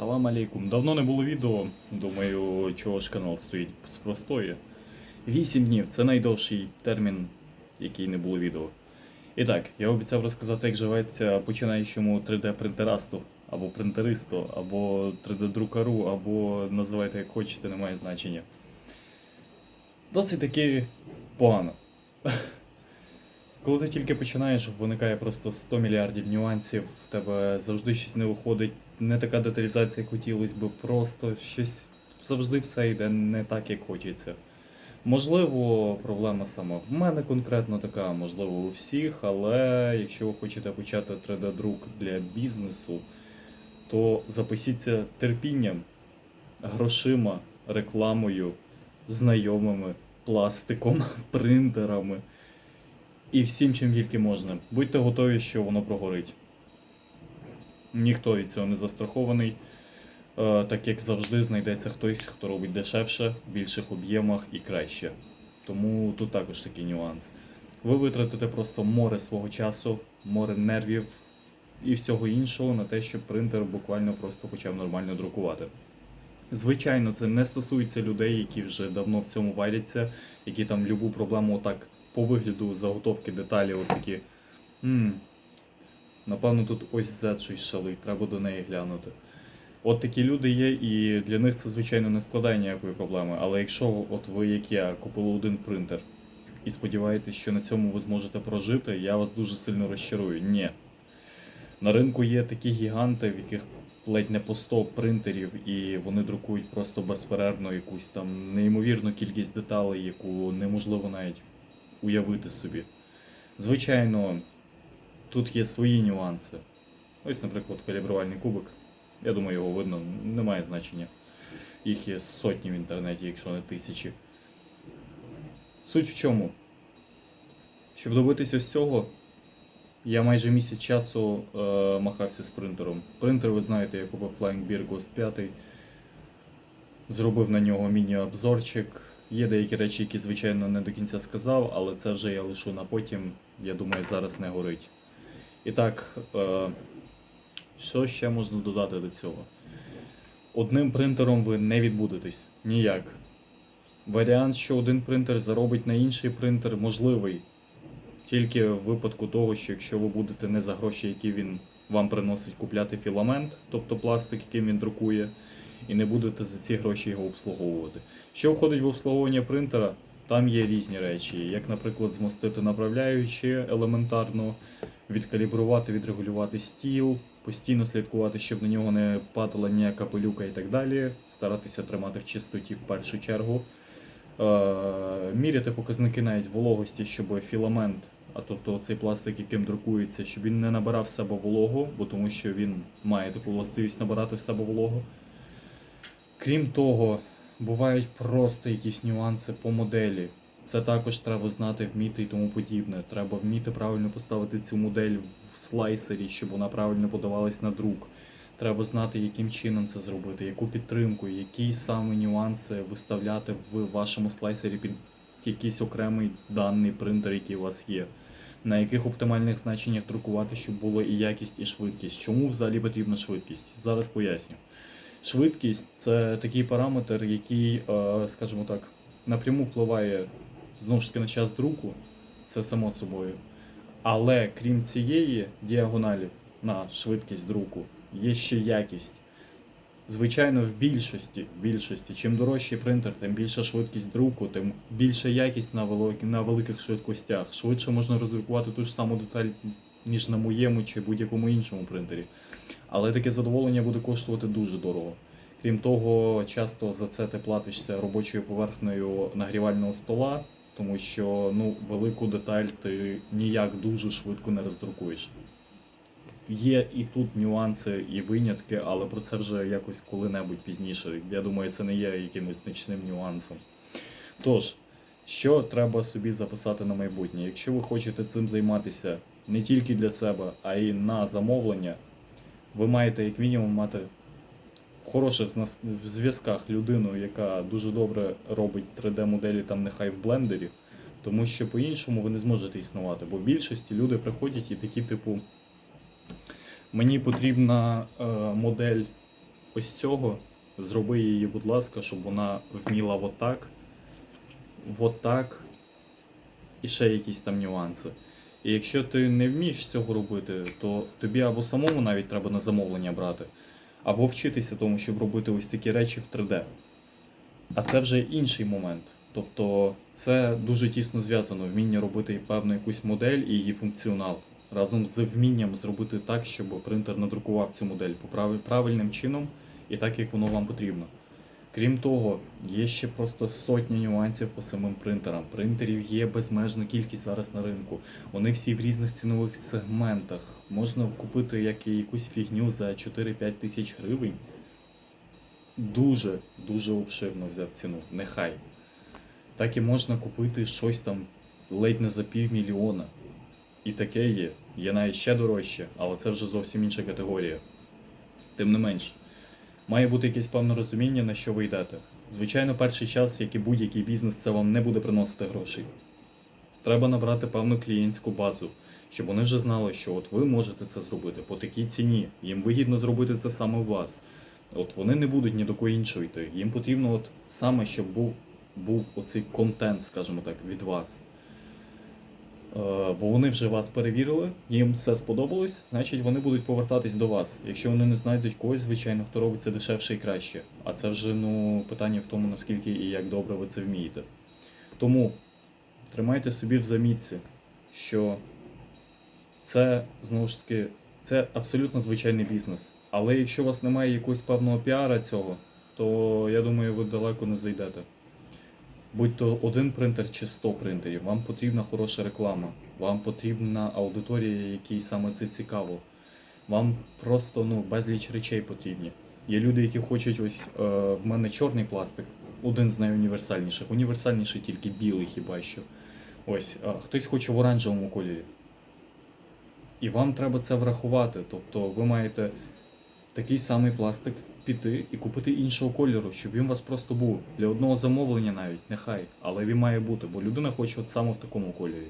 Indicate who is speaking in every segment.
Speaker 1: Салам алейкум. Давно не було відео. Думаю, чого ж канал стоїть з простої. 8 днів це найдовший термін, який не було відео. І так, я обіцяв розказати, як живеться починаючому 3D-принтерасту, або принтеристу, або 3D-друкару, або називайте як хочете, немає значення. Досить таки погано. Коли ти тільки починаєш, виникає просто 100 мільярдів нюансів, в тебе завжди щось не виходить, не така деталізація, як хотілося би, просто щось завжди все йде не так, як хочеться. Можливо, проблема саме в мене конкретно така, можливо, у всіх, але якщо ви хочете почати 3D-друк для бізнесу, то записіться терпінням, грошима, рекламою, знайомими, пластиком, принтерами і всім, чим тільки можна. Будьте готові, що воно прогорить. Ніхто від цього не застрахований, е, так як завжди знайдеться хтось, хто робить дешевше, в більших об'ємах і краще. Тому тут також такий нюанс. Ви витратите просто море свого часу, море нервів і всього іншого на те, щоб принтер буквально просто почав нормально друкувати. Звичайно, це не стосується людей, які вже давно в цьому варяться, які там любу проблему отак по вигляду заготовки деталі, от такі. «М, Напевно, тут ось Z щось шалить, треба до неї глянути. От такі люди є, і для них це, звичайно, не складає ніякої проблеми. Але якщо от ви, як я, купили один принтер і сподіваєтесь, що на цьому ви зможете прожити, я вас дуже сильно розчарую. Ні. На ринку є такі гіганти, в яких ледь не по 100 принтерів, і вони друкують просто безперервно якусь там неймовірну кількість деталей, яку неможливо навіть уявити собі. Звичайно, тут є свої нюанси. Ось, наприклад, калібрувальний кубик. Я думаю, його видно, немає значення. Їх є сотні в інтернеті, якщо не тисячі. Суть в чому? Щоб добитися ось цього, я майже місяць часу е, махався з принтером. Принтер, ви знаєте, я купив Flying Beer Ghost 5. Зробив на нього міні-обзорчик. Є деякі речі, які, звичайно, не до кінця сказав, але це вже я лишу на потім. Я думаю, зараз не горить. І так, е, що ще можна додати до цього? Одним принтером ви не відбудетесь ніяк. Варіант, що один принтер заробить на інший принтер, можливий. Тільки в випадку того, що якщо ви будете не за гроші, які він вам приносить купляти філамент, тобто пластик, яким він друкує, і не будете за ці гроші його обслуговувати. Що входить в обслуговування принтера, там є різні речі, як, наприклад, змастити направляючі елементарно, відкалібрувати, відрегулювати стіл, постійно слідкувати, щоб на нього не падала ніяка пилюка і так далі, старатися тримати в чистоті в першу чергу. Е, міряти показники навіть вологості, щоб філамент, а тобто цей пластик, яким друкується, щоб він не набирав в себе вологу, бо тому що він має таку властивість набирати в себе вологу. Крім того, бувають просто якісь нюанси по моделі. Це також треба знати, вміти і тому подібне. Треба вміти правильно поставити цю модель в слайсері, щоб вона правильно подавалась на друк. Треба знати, яким чином це зробити, яку підтримку, які саме нюанси виставляти в вашому слайсері під якийсь окремий даний принтер, який у вас є. На яких оптимальних значеннях друкувати, щоб було і якість, і швидкість. Чому взагалі потрібна швидкість? Зараз поясню. Швидкість це такий параметр, який, е, скажімо так, напряму впливає знову ж таки на час друку, це само собою. Але крім цієї діагоналі на швидкість друку, є ще якість. Звичайно, в більшості, в більшості, чим дорожчий принтер, тим більша швидкість друку, тим більша якість на, велик, на великих швидкостях. Швидше можна роздрукувати ту ж саму деталь, ніж на моєму чи будь-якому іншому принтері. Але таке задоволення буде коштувати дуже дорого. Крім того, часто за це ти платишся робочою поверхнею нагрівального стола, тому що ну, велику деталь ти ніяк дуже швидко не роздрукуєш. Є і тут нюанси, і винятки, але про це вже якось коли-небудь пізніше. Я думаю, це не є якимось значним нюансом. Тож, що треба собі записати на майбутнє? Якщо ви хочете цим займатися не тільки для себе, а й на замовлення, ви маєте як мінімум мати в хороших зв'язках людину, яка дуже добре робить 3D-моделі там нехай в блендері, тому що по-іншому ви не зможете існувати. Бо в більшості люди приходять і такі, типу, мені потрібна е, модель ось цього, зроби її, будь ласка, щоб вона вміла отак, отак і ще якісь там нюанси. І якщо ти не вмієш цього робити, то тобі або самому навіть треба на замовлення брати, або вчитися тому, щоб робити ось такі речі в 3D. А це вже інший момент. Тобто це дуже тісно зв'язано вміння робити певну якусь модель і її функціонал. Разом з вмінням зробити так, щоб принтер надрукував цю модель по правильним чином і так, як воно вам потрібно. Крім того, є ще просто сотні нюансів по самим принтерам. Принтерів є безмежна кількість зараз на ринку. Вони всі в різних цінових сегментах. Можна купити як якусь фігню за 4-5 тисяч гривень. Дуже, дуже обширно взяв ціну. Нехай. Так і можна купити щось там ледь не за півмільйона. І таке є. Є навіть ще дорожче, але це вже зовсім інша категорія. Тим не менш, має бути якесь певне розуміння, на що ви йдете. Звичайно, перший час, як і будь-який бізнес, це вам не буде приносити грошей. Треба набрати певну клієнтську базу, щоб вони вже знали, що от ви можете це зробити по такій ціні. Їм вигідно зробити це саме у вас. От вони не будуть ні до кого іншого йти. Їм потрібно от саме, щоб був, був оцей контент, скажімо так, від вас. Е, бо вони вже вас перевірили, їм все сподобалось, значить вони будуть повертатись до вас. Якщо вони не знайдуть когось, звичайно, хто робить це дешевше і краще. А це вже ну, питання в тому, наскільки і як добре ви це вмієте. Тому тримайте собі в замітці, що це знову ж таки це абсолютно звичайний бізнес. Але якщо у вас немає якогось певного піара цього, то я думаю, ви далеко не зайдете. Будь то один принтер чи 100 принтерів, вам потрібна хороша реклама, вам потрібна аудиторія, якій саме це цікаво. Вам просто ну, безліч речей потрібні. Є люди, які хочуть ось е, в мене чорний пластик, один з найуніверсальніших. Універсальніший тільки білий хіба що. Ось, а хтось хоче в оранжевому кольорі. І вам треба це врахувати. Тобто ви маєте такий самий пластик піти і купити іншого кольору, щоб він у вас просто був. Для одного замовлення навіть, нехай, але він має бути, бо людина хоче от саме в такому кольорі.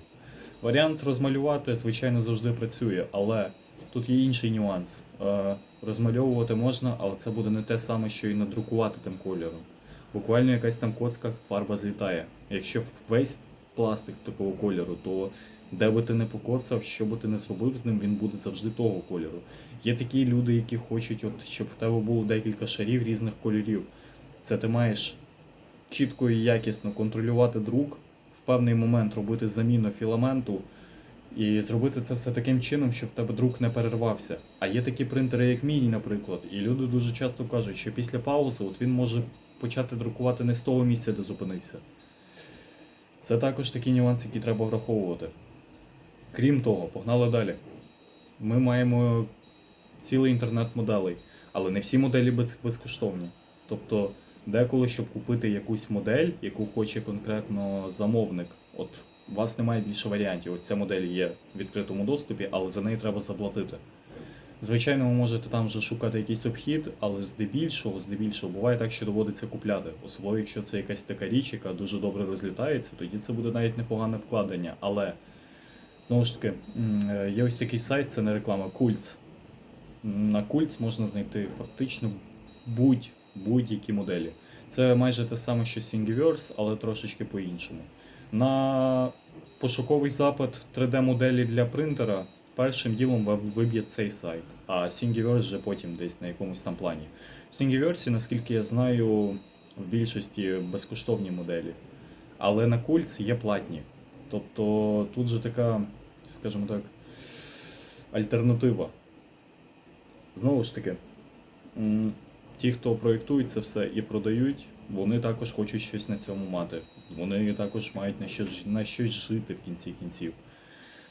Speaker 1: Варіант розмалювати, звичайно, завжди працює, але тут є інший нюанс. Е, розмальовувати можна, але це буде не те саме, що і надрукувати тим кольором. Буквально якась там коцка фарба злітає. Якщо весь пластик такого кольору, то де би ти не покоцав, що би ти не зробив з ним, він буде завжди того кольору. Є такі люди, які хочуть, от, щоб в тебе було декілька шарів різних кольорів. Це ти маєш чітко і якісно контролювати друк, в певний момент робити заміну філаменту і зробити це все таким чином, щоб в тебе друк не перервався. А є такі принтери, як мій, наприклад, і люди дуже часто кажуть, що після паузи от він може почати друкувати не з того місця, де зупинився. Це також такі нюанси, які треба враховувати. Крім того, погнали далі. Ми маємо цілий інтернет моделей, але не всі моделі без, безкоштовні. Тобто, деколи, щоб купити якусь модель, яку хоче конкретно замовник, от у вас немає більше варіантів. Ось ця модель є в відкритому доступі, але за неї треба заплатити. Звичайно, ви можете там вже шукати якийсь обхід, але здебільшого, здебільшого буває так, що доводиться купляти. Особливо, якщо це якась така річ, яка дуже добре розлітається, тоді це буде навіть непогане вкладення. Але знову ж таки, е, є ось такий сайт, це не реклама, Кульц. На Кульц можна знайти фактично будь, будь-які моделі. Це майже те саме, що Thingiverse, але трошечки по-іншому. На пошуковий запит 3D-моделі для принтера першим ділом вам виб'є цей сайт, а Thingiverse вже потім десь на якомусь там плані. В Thingiverse, наскільки я знаю, в більшості безкоштовні моделі. Але на Кульц є платні. Тобто тут же така, скажімо так, альтернатива. Знову ж таки, ті, хто проєктують це все і продають, вони також хочуть щось на цьому мати. Вони також мають на щось, на щось жити в кінці кінців.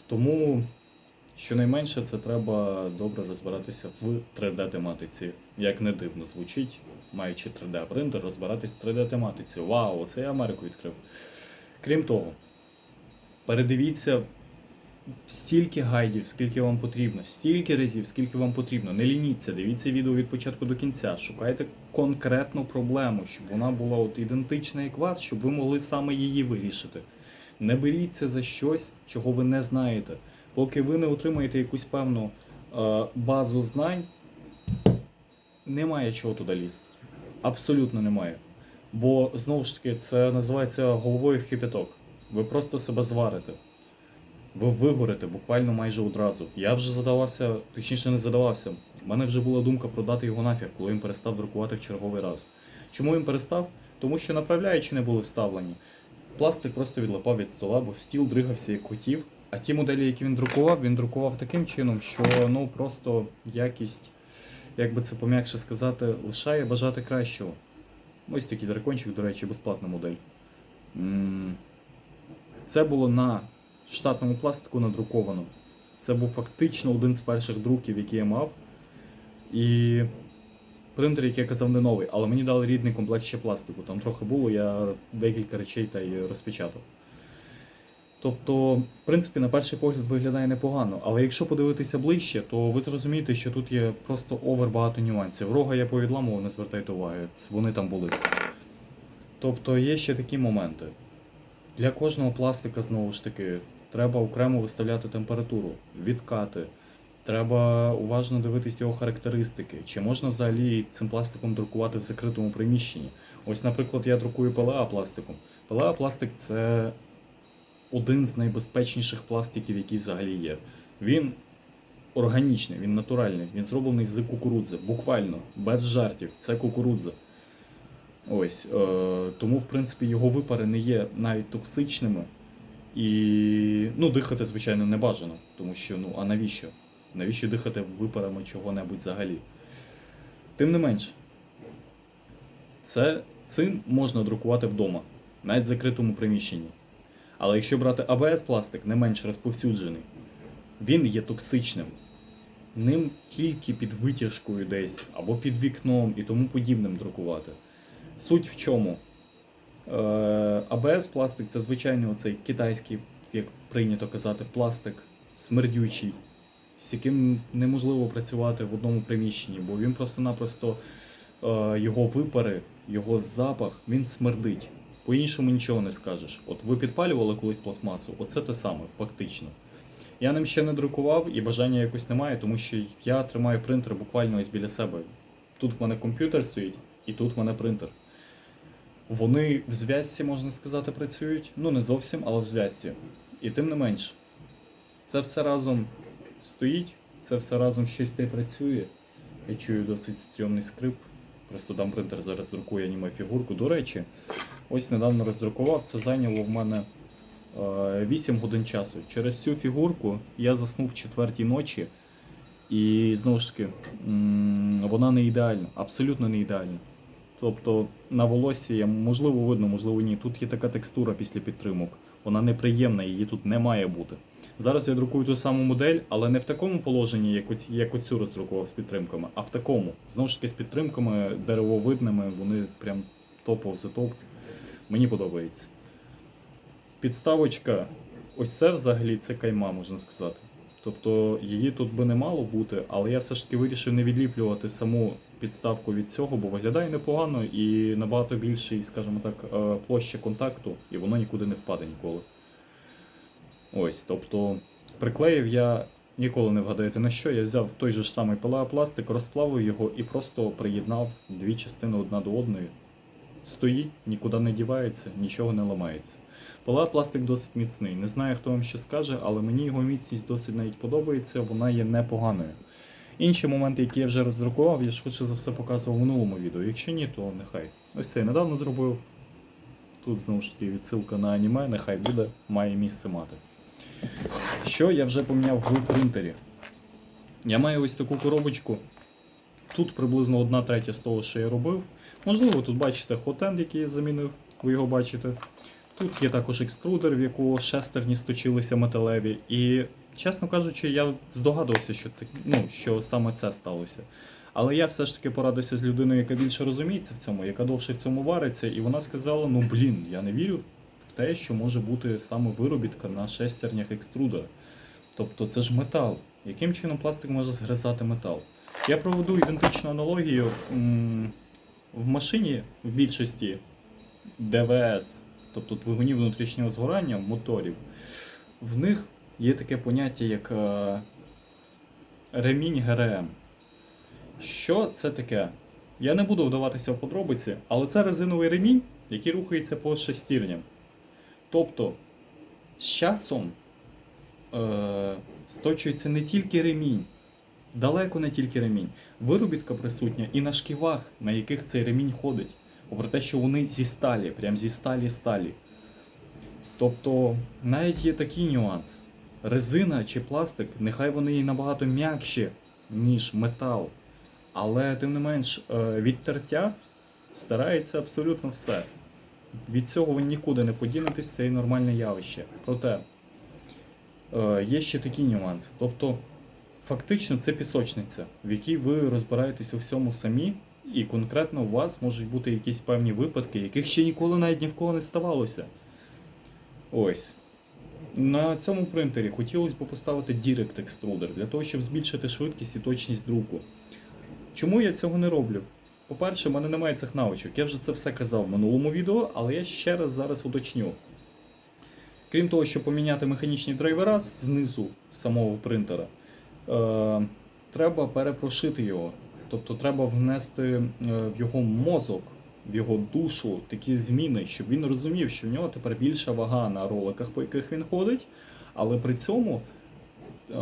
Speaker 1: Тому, щонайменше, це треба добре розбиратися в 3D-тематиці. Як не дивно звучить, маючи 3D-принтер, розбиратись в 3D-тематиці. Вау, оце я Америку відкрив. Крім того, передивіться стільки гайдів, скільки вам потрібно, стільки разів, скільки вам потрібно. Не лініться, дивіться відео від початку до кінця. Шукайте конкретну проблему, щоб вона була от ідентична як вас, щоб ви могли саме її вирішити. Не беріться за щось, чого ви не знаєте. Поки ви не отримаєте якусь певну е, базу знань, немає чого туди лізти. Абсолютно немає. Бо знову ж таки, це називається головою в кипяток. Ви просто себе зварите. Ви вигорите буквально майже одразу. Я вже задавався, точніше не задавався. У мене вже була думка продати його нафіг, коли він перестав друкувати в черговий раз. Чому він перестав? Тому що направляючі не були вставлені. Пластик просто відлипав від стола, бо стіл дригався як хотів. А ті моделі, які він друкував, він друкував таким чином, що ну просто якість, як би це пом'якше сказати, лишає бажати кращого. Ось такий дракончик, до речі, безплатна модель. Це було на штатному пластику надруковано. Це був фактично один з перших друків, які я мав. І принтер, як я казав, не новий, але мені дали рідний комплект ще пластику. Там трохи було, я декілька речей та й розпечатав. Тобто, в принципі, на перший погляд виглядає непогано, але якщо подивитися ближче, то ви зрозумієте, що тут є просто овер багато нюансів. Рога я повідламував, не звертайте уваги, вони там були. Тобто є ще такі моменти. Для кожного пластика, знову ж таки, треба окремо виставляти температуру, відкати. Треба уважно дивитися його характеристики. Чи можна взагалі цим пластиком друкувати в закритому приміщенні? Ось, наприклад, я друкую PLA пластиком. PLA пластик це один з найбезпечніших пластиків, які взагалі є. Він органічний, він натуральний, він зроблений з кукурудзи. Буквально, без жартів. Це кукурудза. Ось. Е, тому, в принципі, його випари не є навіть токсичними. І ну, дихати, звичайно, не бажано. Тому що, ну, а навіщо? Навіщо дихати випарами чого-небудь взагалі? Тим не менш, це, цим можна друкувати вдома, навіть в закритому приміщенні. Але якщо брати АБС пластик, не менш розповсюджений, він є токсичним. Ним тільки під витяжкою десь або під вікном і тому подібним друкувати. Суть в чому? Е, АБС пластик це звичайно оцей китайський, як прийнято казати, пластик, смердючий, з яким неможливо працювати в одному приміщенні, бо він просто-напросто е, його випари, його запах, він смердить. По-іншому нічого не скажеш. От ви підпалювали колись пластмасу, оце те саме, фактично. Я ним ще не друкував і бажання якось немає, тому що я тримаю принтер буквально ось біля себе. Тут в мене комп'ютер стоїть, і тут в мене принтер. Вони в зв'язці, можна сказати, працюють. Ну, не зовсім, але в зв'язці. І тим не менш, це все разом стоїть, це все разом щось те працює. Я чую досить стрьомний скрип. Просто дам принтер зараз друкує аніме фігурку. До речі, ось недавно роздрукував, це зайняло в мене е, 8 годин часу. Через цю фігурку я заснув в четвертій ночі. І знову ж таки, вона не ідеальна, абсолютно не ідеальна. Тобто на волосі можливо видно, можливо ні. Тут є така текстура після підтримок. Вона неприємна, її тут не має бути. Зараз я друкую ту саму модель, але не в такому положенні, як, оці, як оцю роздрукував з підтримками, а в такому. Знову ж таки, з підтримками деревовидними, вони прям топ of the топ. Мені подобається. Підставочка, ось це взагалі це кайма, можна сказати. Тобто її тут би не мало бути, але я все ж таки вирішив не відліплювати саму підставку від цього, бо виглядає непогано і набагато більший, скажімо так, е, площа контакту, і воно нікуди не впаде ніколи. Ось, тобто приклеїв я ніколи не вгадаєте на що. Я взяв той же ж самий пластик, розплавив його і просто приєднав дві частини одна до одної. Стоїть, нікуди не дівається, нічого не ламається. пластик досить міцний. Не знаю, хто вам що скаже, але мені його міцність досить навіть подобається, вона є непоганою. Інші моменти, які я вже роздрукував, я швидше за все показував в минулому відео. Якщо ні, то нехай. Ось це я недавно зробив. Тут знову ж таки відсилка на аніме, нехай буде, має місце мати. Що я вже поміняв в принтері? Я маю ось таку коробочку. Тут приблизно одна третя з того, що я робив. Можливо, тут бачите хотенд, який я замінив, ви його бачите. Тут є також екструдер, в якого шестерні сточилися металеві. І, чесно кажучи, я здогадувався, що, так- ну, що саме це сталося. Але я все ж таки порадився з людиною, яка більше розуміється в цьому, яка довше в цьому вариться, і вона сказала: ну блін, я не вірю в те, що може бути саме виробітка на шестернях екструдера. Тобто це ж метал. Яким чином пластик може згризати метал? Я проведу ідентичну аналогію. В машині в більшості ДВС, тобто двигунів внутрішнього згорання, моторів, в них є таке поняття, як е, ремінь ГРМ. Що це таке? Я не буду вдаватися в подробиці, але це резиновий ремінь, який рухається по шестерням. Тобто, з часом е, сточується не тільки ремінь, далеко не тільки ремінь. Виробітка присутня і на шківах, на яких цей ремінь ходить. Попри те, що вони зі сталі, прям зі сталі сталі. Тобто, навіть є такий нюанс. Резина чи пластик, нехай вони і набагато м'якші, ніж метал. Але тим не менш, е, від тертя старається абсолютно все. Від цього ви нікуди не подінетесь, це і нормальне явище. Проте е, є ще такий нюанс. Тобто, фактично, це пісочниця, в якій ви розбираєтесь у всьому самі, і конкретно у вас можуть бути якісь певні випадки, яких ще ніколи навіть ні в кого не ставалося. Ось. На цьому принтері хотілося б поставити Direct Extruder для того, щоб збільшити швидкість і точність друку. Чому я цього не роблю? По-перше, в мене немає цих навичок. Я вже це все казав в минулому відео, але я ще раз зараз уточню. Крім того, щоб поміняти механічні драйвера знизу самого принтера, е, треба перепрошити його. Тобто треба внести е, в його мозок, в його душу такі зміни, щоб він розумів, що в нього тепер більша вага на роликах, по яких він ходить, але при цьому е,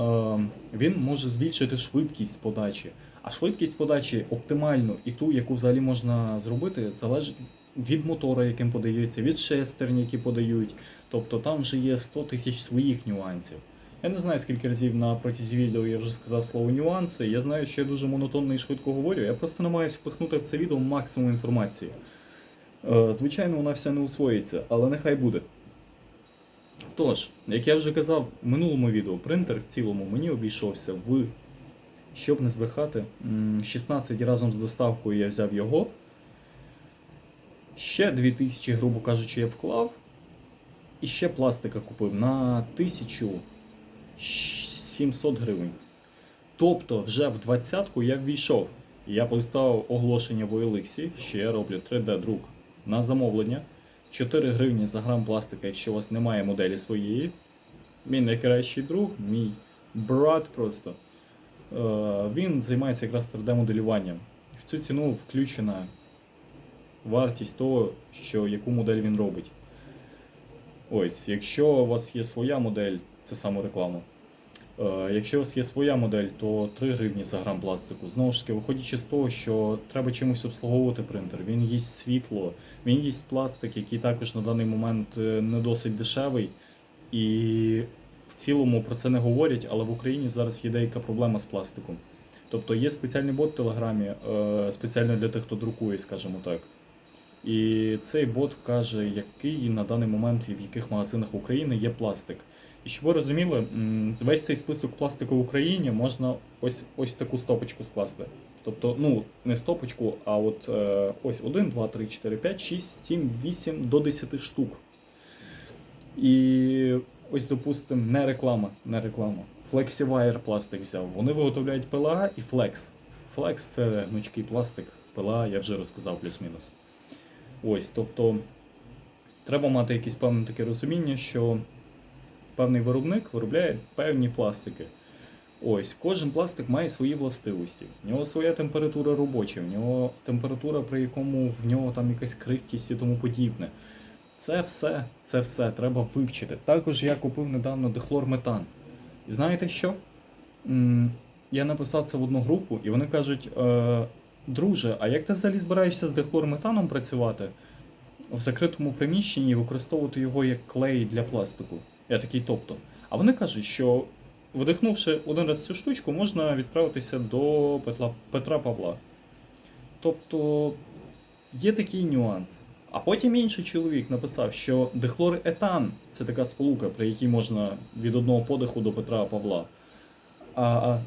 Speaker 1: він може збільшити швидкість подачі. А швидкість подачі оптимальну і ту, яку взагалі можна зробити, залежить від мотора, яким подається, від шестерні, які подають. Тобто там вже є 100 тисяч своїх нюансів. Я не знаю, скільки разів на протязі відео я вже сказав слово нюанси. Я знаю, що я дуже монотонно і швидко говорю. Я просто намагаюся впихнути в це відео максимум інформації. Е, Звичайно, вона вся не усвоїться, але нехай буде. Тож, як я вже казав в минулому відео, принтер в цілому мені обійшовся в, щоб не збрехати, 16 разом з доставкою я взяв його. Ще 2000, грубо кажучи, я вклав. І ще пластика купив на 1700 гривень. Тобто вже в двадцятку я ввійшов. Я поставив оголошення в OLX, що я роблю 3D-друк на замовлення. 4 гривні за грам пластика, якщо у вас немає моделі своєї. Мій найкращий друг, мій брат просто. Е, він займається якраз 3D-моделюванням. В цю ціну включена вартість того, що яку модель він робить. Ось, якщо у вас є своя модель, це самореклама. Е, якщо у вас є своя модель, то 3 гривні за грам пластику. Знову ж таки, виходячи з того, що треба чимось обслуговувати принтер, він їсть світло, він їсть пластик, який також на даний момент е, не досить дешевий. І в цілому про це не говорять, але в Україні зараз є деяка проблема з пластиком. Тобто є спеціальний бот в Телеграмі, е, спеціально для тих, хто друкує, скажімо так. І цей бот каже, який на даний момент і в яких магазинах України є пластик. І щоб ви розуміли, весь цей список пластику в Україні можна ось ось таку стопочку скласти. Тобто, ну, не стопочку, а от е, ось 1, 2, 3, 4, 5, 6, 7, 8 до 10 штук. І ось, допустимо, не реклама, не реклама. FlexiWire пластик взяв. Вони виготовляють PLA і Flex. Flex це гнучкий пластик, PLA я вже розказав плюс-мінус. Ось, тобто треба мати якесь певне таке розуміння, що певний виробник виробляє певні пластики. Ось, кожен пластик має свої властивості. В нього своя температура робоча, в нього температура, при якому в нього там якась крихкість і тому подібне. Це все, це все треба вивчити. Також я купив недавно дихлорметан. І знаєте що? Я написав це в одну групу, і вони кажуть: е, друже, а як ти взагалі збираєшся з дихлорметаном працювати в закритому приміщенні і використовувати його як клей для пластику? Я такий, тобто. А вони кажуть, що видихнувши один раз цю штучку, можна відправитися до Петла, Петра Павла. Тобто є такий нюанс. А потім інший чоловік написав, що дихлоретан це така сполука, при якій можна від одного подиху до Петра Павла. А, а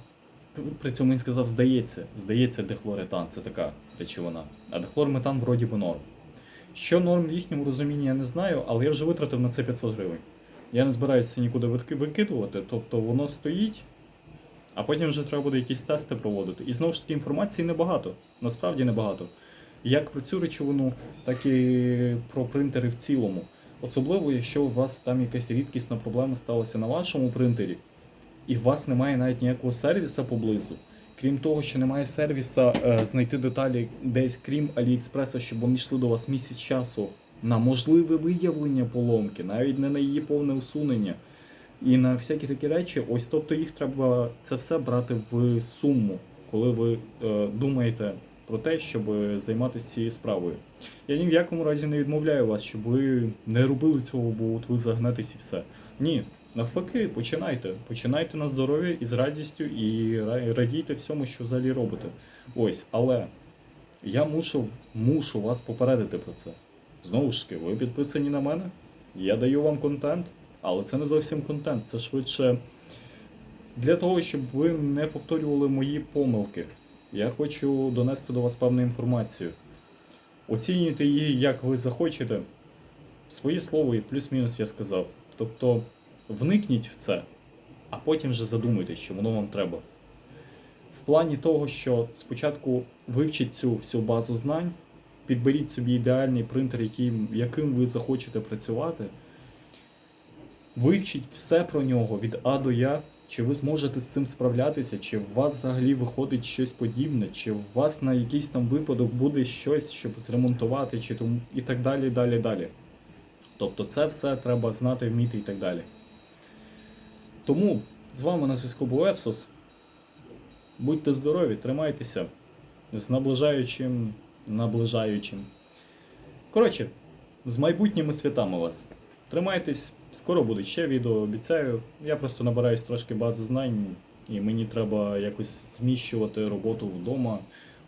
Speaker 1: при цьому він сказав, здається, здається, дихлоретан це така речовина. А дихлорметан вроді би норм. Що норм в їхньому розумінні, я не знаю, але я вже витратив на це 500 гривень. Я не збираюся нікуди викидувати, тобто воно стоїть, а потім вже треба буде якісь тести проводити. І знову ж таки інформації небагато, насправді небагато. Як про цю речовину, так і про принтери в цілому. Особливо, якщо у вас там якась рідкісна проблема сталася на вашому принтері, і у вас немає навіть ніякого сервіса поблизу. Крім того, що немає сервіса, е, знайти деталі десь крім Аліекспреса, щоб вони йшли до вас місяць часу на можливе виявлення поломки, навіть не на її повне усунення. І на всякі такі речі, ось тобто їх треба це все брати в суму, коли ви е, думаєте про те, щоб займатися цією справою. Я ні в якому разі не відмовляю вас, щоб ви не робили цього, бо от ви загнетесь і все. Ні, навпаки, починайте. Починайте на здоров'я і з радістю, і радійте всьому, що взагалі робите. Ось, але я мушу, мушу вас попередити про це. Знову ж таки, ви підписані на мене, я даю вам контент, але це не зовсім контент, це швидше для того, щоб ви не повторювали мої помилки. Я хочу донести до вас певну інформацію. Оцінюйте її, як ви захочете. Своє слово і плюс-мінус я сказав. Тобто вникніть в це, а потім вже задумайтесь, що воно вам треба. В плані того, що спочатку вивчіть цю всю базу знань, підберіть собі ідеальний принтер, яким, яким ви захочете працювати. Вивчіть все про нього від А до Я, чи ви зможете з цим справлятися, чи у вас взагалі виходить щось подібне, чи у вас на якийсь там випадок буде щось, щоб зремонтувати, чи тому і так далі, далі, далі. Тобто це все треба знати, вміти і так далі. Тому з вами на зв'язку був Епсос. Будьте здорові, тримайтеся з наближаючим, наближаючим. Коротше, з майбутніми святами вас. Тримайтесь, скоро будуть ще відео, обіцяю. Я просто набираюсь трошки бази знань, і мені треба якось зміщувати роботу вдома,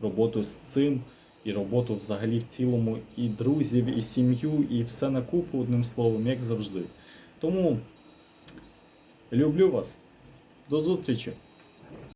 Speaker 1: роботу з цим, і роботу взагалі в цілому, і друзів, і сім'ю, і все на купу, одним словом, як завжди. Тому люблю вас. До зустрічі!